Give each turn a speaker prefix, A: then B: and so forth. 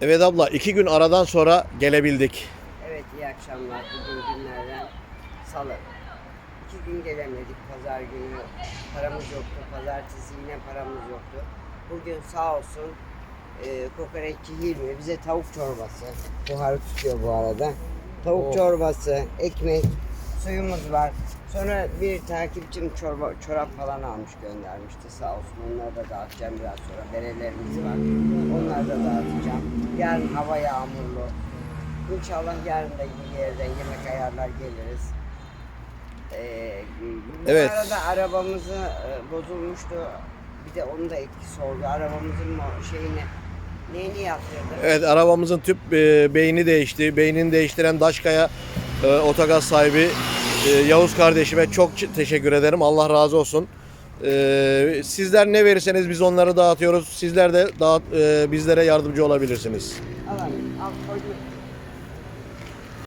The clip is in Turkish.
A: Evet abla iki gün aradan sonra gelebildik.
B: Evet iyi akşamlar. Bugün günlerden salı. İki gün gelemedik pazar günü. Paramız yoktu. Pazartesi yine paramız yoktu. Bugün sağ olsun e, kokoreççi Hilmi bize tavuk çorbası. Buharı tutuyor bu arada. Tavuk
A: Oh.
B: çorbası, ekmek, suyumuz var. Sonra bir takipçim çorba, çorap falan almış göndermişti sağ olsun. Onları da dağıtacağım biraz sonra. Berelerimiz var. Onları da dağıtacağım. Yarın hava yağmurlu. İnşallah yarın da bir yerden yemek ayarlar geliriz. Ee, bu
A: Evet.
B: arada arabamızı e, bozulmuştu. Bir de onun da etkisi oldu. Arabamızın şeyini neyini yaptırdı?
A: Evet arabamızın tüp e, beyni değişti. Beynini değiştiren Daşkaya e, otogaz sahibi e, Yavuz kardeşime çok teşekkür ederim. Allah razı olsun. E, sizler ne verirseniz biz onları dağıtıyoruz. Sizler de dağıt, e, bizlere yardımcı olabilirsiniz.
B: Alalım. Al.